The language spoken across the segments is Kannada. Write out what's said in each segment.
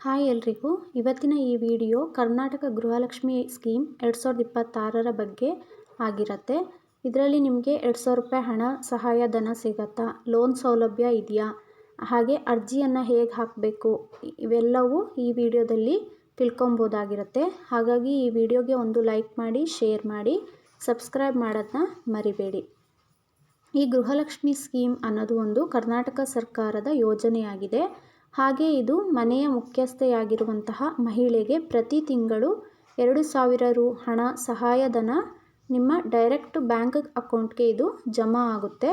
ಹಾಯ್ ಎಲ್ರಿಗೂ. ಇವತ್ತಿನ ಈ ವಿಡಿಯೋ ಕರ್ನಾಟಕ ಗೃಹಲಕ್ಷ್ಮಿ ಸ್ಕೀಮ್ ಎರಡು ಸಾವಿರದ ಇಪ್ಪತ್ತಾರರ ಬಗ್ಗೆ ಆಗಿರತ್ತೆ. ಇದರಲ್ಲಿ ನಿಮಗೆ ಎರಡು ಸಾವಿರ ರೂಪಾಯಿ ಹಣ ಸಹಾಯಧನ ಸಿಗತ್ತಾ? ಲೋನ್ ಸೌಲಭ್ಯ ಇದೆಯಾ? ಹಾಗೆ ಅರ್ಜಿಯನ್ನು ಹೇಗೆ ಹಾಕಬೇಕು? ಇವೆಲ್ಲವೂ ಈ ವಿಡಿಯೋದಲ್ಲಿ ತಿಳ್ಕೊಬೋದಾಗಿರುತ್ತೆ. ಹಾಗಾಗಿ ಈ ವಿಡಿಯೋಗೆ ಒಂದು ಲೈಕ್ ಮಾಡಿ, ಶೇರ್ ಮಾಡಿ, ಸಬ್ಸ್ಕ್ರೈಬ್ ಮಾಡೋದನ್ನ ಮರಿಬೇಡಿ. ಈ ಗೃಹಲಕ್ಷ್ಮಿ ಸ್ಕೀಮ್ ಅನ್ನೋದು ಒಂದು ಕರ್ನಾಟಕ ಸರ್ಕಾರದ ಯೋಜನೆಯಾಗಿದೆ. ಹಾಗೆ ಇದು ಮನೆಯ ಮುಖ್ಯಸ್ಥೆಯಾಗಿರುವಂತಹ ಮಹಿಳೆಗೆ ಪ್ರತಿ ತಿಂಗಳು ಎರಡು ಸಾವಿರ ರು ಹಣ ಸಹಾಯಧನ ನಿಮ್ಮ ಡೈರೆಕ್ಟ್ ಬ್ಯಾಂಕ್ ಅಕೌಂಟ್ಗೆ ಇದು ಜಮಾ ಆಗುತ್ತೆ.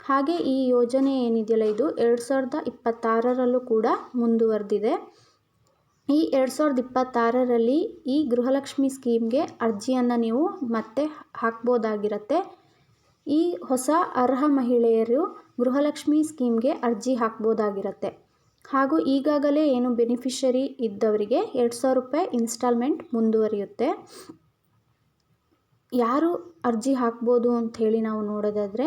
ಹಾಗೆ ಈ ಯೋಜನೆ ಏನಿದೆಯಲ್ಲ, ಇದು ಎರಡು ಸಾವಿರದ ಇಪ್ಪತ್ತಾರರಲ್ಲೂ ಕೂಡ ಮುಂದುವರೆದಿದೆ. ಈ ಎರಡು ಸಾವಿರದ ಇಪ್ಪತ್ತಾರರಲ್ಲಿ ಈ ಗೃಹಲಕ್ಷ್ಮಿ ಸ್ಕೀಮ್ಗೆ ಅರ್ಜಿಯನ್ನು ನೀವು ಮತ್ತೆ ಹಾಕ್ಬೋದಾಗಿರತ್ತೆ. ಈ ಹೊಸ ಅರ್ಹ ಮಹಿಳೆಯರು ಗೃಹಲಕ್ಷ್ಮಿ ಸ್ಕೀಮ್ಗೆ ಅರ್ಜಿ ಹಾಕ್ಬೋದಾಗಿರುತ್ತೆ. ಹಾಗೂ ಈಗಾಗಲೇ ಏನು ಬೆನಿಫಿಷರಿ ಇದ್ದವರಿಗೆ ಎರಡು ಸಾವಿರ ರೂಪಾಯಿ ಇನ್ಸ್ಟಾಲ್ಮೆಂಟ್ ಮುಂದುವರಿಯುತ್ತೆ. ಯಾರು ಅರ್ಜಿ ಹಾಕ್ಬೋದು ಅಂಥೇಳಿ ನಾವು ನೋಡೋದಾದರೆ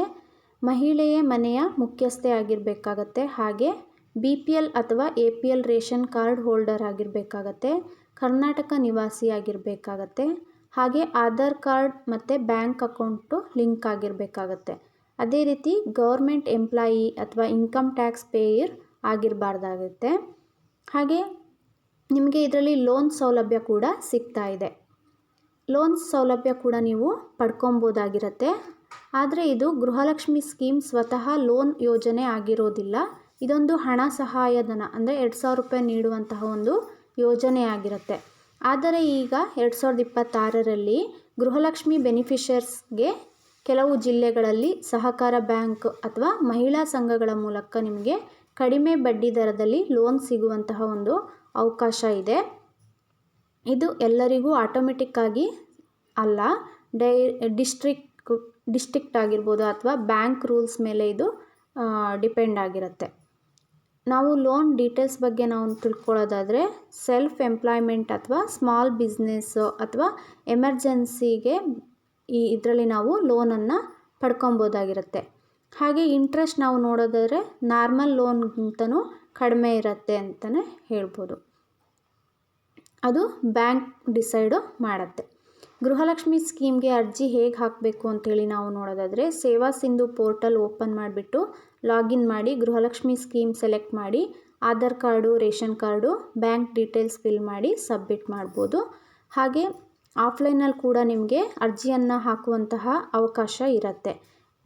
ಮಹಿಳೆಯೇ ಮನೆಯ ಮುಖ್ಯಸ್ಥೆ ಆಗಿರಬೇಕಾಗತ್ತೆ. ಹಾಗೆ ಬಿ ಪಿ ಎಲ್ ಅಥವಾ A P L ration card holder ಆಗಿರಬೇಕಾಗತ್ತೆ. Karnataka ನಿವಾಸಿ ಆಗಿರಬೇಕಾಗತ್ತೆ. ಹಾಗೆ ಆಧಾರ್ ಕಾರ್ಡ್ ಮತ್ತು ಬ್ಯಾಂಕ್ ಅಕೌಂಟು ಲಿಂಕ್ ಆಗಿರಬೇಕಾಗತ್ತೆ. ಅದೇ ರೀತಿ ಗೌರ್ಮೆಂಟ್ ಎಂಪ್ಲಾಯಿ ಅಥವಾ ಇನ್ಕಮ್ ಟ್ಯಾಕ್ಸ್ ಪೇಯರ್ ಆಗಿರಬಾರ್ದಾಗುತ್ತೆ. ಹಾಗೆ ನಿಮಗೆ ಇದರಲ್ಲಿ ಲೋನ್ ಸೌಲಭ್ಯ ಕೂಡ ಸಿಗ್ತಾ ಇದೆ. ಲೋನ್ ಸೌಲಭ್ಯ ಕೂಡ ನೀವು ಪಡ್ಕೊಬೋದಾಗಿರುತ್ತೆ. ಆದರೆ ಇದು ಗೃಹಲಕ್ಷ್ಮಿ ಸ್ಕೀಮ್ ಸ್ವತಃ ಲೋನ್ ಯೋಜನೆ ಆಗಿರೋದಿಲ್ಲ. ಇದೊಂದು ಹಣ ಸಹಾಯಧನ, ಅಂದರೆ ಎರಡು ಸಾವಿರ ರೂಪಾಯಿ ನೀಡುವಂತಹ ಒಂದು ಯೋಜನೆ ಆಗಿರುತ್ತೆ. ಆದರೆ ಈಗ ಎರಡು ಸಾವಿರದ ಇಪ್ಪತ್ತಾರರಲ್ಲಿ ಗೃಹಲಕ್ಷ್ಮಿ ಬೆನಿಫಿಷರ್ಸ್ಗೆ ಕೆಲವು ಜಿಲ್ಲೆಗಳಲ್ಲಿ ಸಹಕಾರ ಬ್ಯಾಂಕ್ ಅಥವಾ ಮಹಿಳಾ ಸಂಘಗಳ ಮೂಲಕ ನಿಮಗೆ ಕಡಿಮೆ ಬಡ್ಡಿ ದರದಲ್ಲಿ ಲೋನ್ ಸಿಗುವಂತಹ ಒಂದು ಅವಕಾಶ ಇದೆ. ಇದು ಎಲ್ಲರಿಗೂ ಆಟೋಮೆಟಿಕ್ಕಾಗಿ ಅಲ್ಲ, ಡೈ ಡಿಸ್ಟ್ರಿಕ್ ಡಿಸ್ಟ್ರಿಕ್ಟ್ ಆಗಿರ್ಬೋದು ಅಥವಾ ಬ್ಯಾಂಕ್ ರೂಲ್ಸ್ ಮೇಲೆ ಇದು ಡಿಪೆಂಡ್ ಆಗಿರುತ್ತೆ. ನಾವು ಲೋನ್ ಡೀಟೇಲ್ಸ್ ಬಗ್ಗೆ ನಾವು ತಿಳ್ಕೊಳ್ಳೋದಾದರೆ ಸೆಲ್ಫ್ ಎಂಪ್ಲಾಯ್ಮೆಂಟ್ ಅಥವಾ ಸ್ಮಾಲ್ ಬಿಸ್ನೆಸ್ಸು ಅಥವಾ ಎಮರ್ಜೆನ್ಸಿಗೆ ಈ, ಇದರಲ್ಲಿ ನಾವು ಲೋನನ್ನು ಪಡ್ಕೊಬೋದಾಗಿರುತ್ತೆ. ಹಾಗೆ ಇಂಟ್ರೆಸ್ಟ್ ನಾವು ನೋಡೋದಾದರೆ ನಾರ್ಮಲ್ ಲೋನ್ಗಿಂತನೂ ಕಡಿಮೆ ಇರುತ್ತೆ ಅಂತಲೇ ಹೇಳ್ಬೋದು. ಅದು ಬ್ಯಾಂಕ್ ಡಿಸೈಡು ಮಾಡುತ್ತೆ. ಗೃಹಲಕ್ಷ್ಮಿ ಸ್ಕೀಮ್ಗೆ ಅರ್ಜಿ ಹೇಗೆ ಹಾಕಬೇಕು ಅಂತೇಳಿ ನಾವು ನೋಡೋದಾದರೆ ಸೇವಾ ಸಿಂಧು ಪೋರ್ಟಲ್ ಓಪನ್ ಮಾಡಿಬಿಟ್ಟು ಲಾಗಿನ್ ಮಾಡಿ ಗೃಹಲಕ್ಷ್ಮಿ ಸ್ಕೀಮ್ ಸೆಲೆಕ್ಟ್ ಮಾಡಿ Aadhaar card, ration card bank details fill ಮಾಡಿ ಸಬ್ಮಿಟ್ ಮಾಡ್ಬೋದು. ಹಾಗೆ ಆಫ್ಲೈನಲ್ಲಿ ಕೂಡ ನಿಮಗೆ ಅರ್ಜಿಯನ್ನು ಹಾಕುವಂತಹ ಅವಕಾಶ ಇರುತ್ತೆ.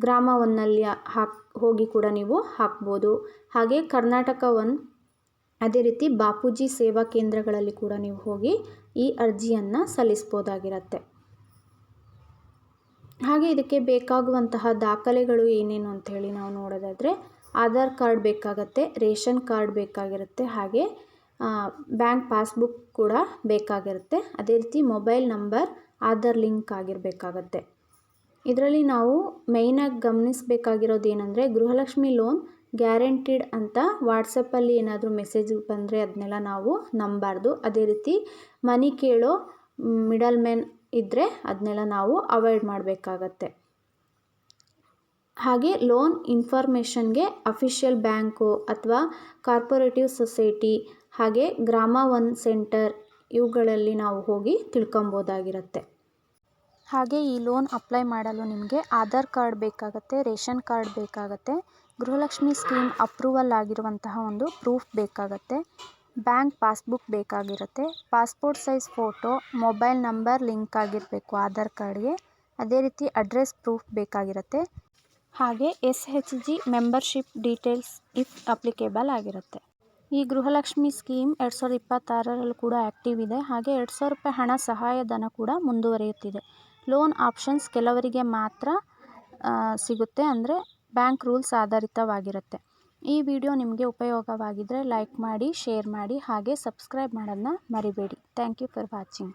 ಗ್ರಾಮ ಒನ್ನಲ್ಲಿ ಹಾಕಿ, ಹೋಗಿ ಕೂಡ ನೀವು ಹಾಕ್ಬೋದು. ಹಾಗೆ ಕರ್ನಾಟಕ ಒನ್ ಅದೇ ರೀತಿ ಬಾಪೂಜಿ ಸೇವಾ ಕೇಂದ್ರಗಳಲ್ಲಿ ಕೂಡ ನೀವು ಹೋಗಿ ಈ ಅರ್ಜಿಯನ್ನು ಸಲ್ಲಿಸ್ಬೋದಾಗಿರತ್ತೆ. ಹಾಗೆ ಇದಕ್ಕೆ ಬೇಕಾಗುವಂತಹ ದಾಖಲೆಗಳು ಏನೇನು ಅಂಥೇಳಿ ನಾವು ನೋಡೋದಾದರೆ ಆಧಾರ್ ಕಾರ್ಡ್ ಬೇಕಾಗತ್ತೆ, ರೇಷನ್ ಕಾರ್ಡ್ ಬೇಕಾಗಿರುತ್ತೆ, ಹಾಗೆ ಬ್ಯಾಂಕ್ ಪಾಸ್ಬುಕ್ ಕೂಡ ಬೇಕಾಗಿರುತ್ತೆ. ಅದೇ ರೀತಿ ಮೊಬೈಲ್ ನಂಬರ್, ಆಧಾರ್ ಲಿಂಕ್ ಆಗಿರಬೇಕಾಗತ್ತೆ. ಇದರಲ್ಲಿ ನಾವು ಮೇಯ್ನಾಗಿ ಗಮನಿಸಬೇಕಾಗಿರೋದು ಏನಂದರೆ ಗೃಹಲಕ್ಷ್ಮಿ ಲೋನ್ ಗ್ಯಾರಂಟಿಡ್ ಅಂತ ವಾಟ್ಸಪ್ಪಲ್ಲಿ ಏನಾದರೂ ಮೆಸೇಜ್ ಬಂದರೆ ಅದನ್ನೆಲ್ಲ ನಾವು ನಂಬಾರ್ದು. ಅದೇ ರೀತಿ ಮನಿ ಕೇಳೋ ಮಿಡಲ್ ಮ್ಯಾನ್ ಇದ್ದರೆ ಅದನ್ನೆಲ್ಲ ನಾವು ಅವಾಯ್ಡ್ ಮಾಡಬೇಕಾಗತ್ತೆ. ಹಾಗೆ ಲೋನ್ ಇನ್ಫಾರ್ಮೇಷನ್ಗೆ ಅಫಿಷಿಯಲ್ ಬ್ಯಾಂಕು ಅಥವಾ ಕಾರ್ಪೊರೇಟಿವ್ ಸೊಸೈಟಿ ಹಾಗೆ ಗ್ರಾಮ ಒನ್ ಸೆಂಟರ್ ಇವುಗಳಲ್ಲಿ ನಾವು ಹೋಗಿ ತಿಳ್ಕೊಬೋದಾಗಿರುತ್ತೆ. ಹಾಗೆ ಈ ಲೋನ್ ಅಪ್ಲೈ ಮಾಡಲು ನಿಮಗೆ ಆಧಾರ್ ಕಾರ್ಡ್ ಬೇಕಾಗುತ್ತೆ, ರೇಷನ್ ಕಾರ್ಡ್ ಬೇಕಾಗುತ್ತೆ, ಗೃಹಲಕ್ಷ್ಮಿ ಸ್ಕೀಮ್ ಅಪ್ರೂವಲ್ ಆಗಿರುವಂತಹ ಒಂದು ಪ್ರೂಫ್ ಬೇಕಾಗುತ್ತೆ ಬ್ಯಾಂಕ್ ಪಾಸ್ಬುಕ್ ಬೇಕಾಗಿರುತ್ತೆ passport size photo mobile number link ಆಗಿರಬೇಕು ಆಧಾರ್ ಕಾರ್ಡ್ಗೆ ಅದೇ ರೀತಿ ಅಡ್ರೆಸ್ ಪ್ರೂಫ್ ಬೇಕಾಗಿರುತ್ತೆ, ಹಾಗೆ S H G membership details if applicable ಆಗಿರುತ್ತೆ. ಈ ಗೃಹಲಕ್ಷ್ಮಿ ಸ್ಕೀಮ್ ಎರಡು ಸಾವಿರದ ಇಪ್ಪತ್ತಾರರಲ್ಲಿ ಕೂಡ ಆ್ಯಕ್ಟಿವ್ ಇದೆ, ಹಾಗೆ ಎರಡು ಸಾವಿರ ರೂಪಾಯಿ ಹಣ ಸಹಾಯಧನ ಕೂಡ ಮುಂದುವರಿಯುತ್ತಿದೆ. ಲೋನ್ ಆಪ್ಷನ್ಸ್ ಕೆಲವರಿಗೆ ಮಾತ್ರ ಸಿಗುತ್ತೆ ಅಂದರೆ ಬ್ಯಾಂಕ್ ರೂಲ್ಸ್ ಆಧಾರಿತವಾಗಿರುತ್ತೆ. ಈ ವಿಡಿಯೋ ನಿಮಗೆ ಉಪಯೋಗವಾಗಿದ್ದರೆ ಲೈಕ್ ಮಾಡಿ, ಶೇರ್ ಮಾಡಿ, ಹಾಗೆ ಸಬ್ಸ್ಕ್ರೈಬ್ ಮಾಡೋದನ್ನ ಮರಿಬೇಡಿ. Thank you for watching.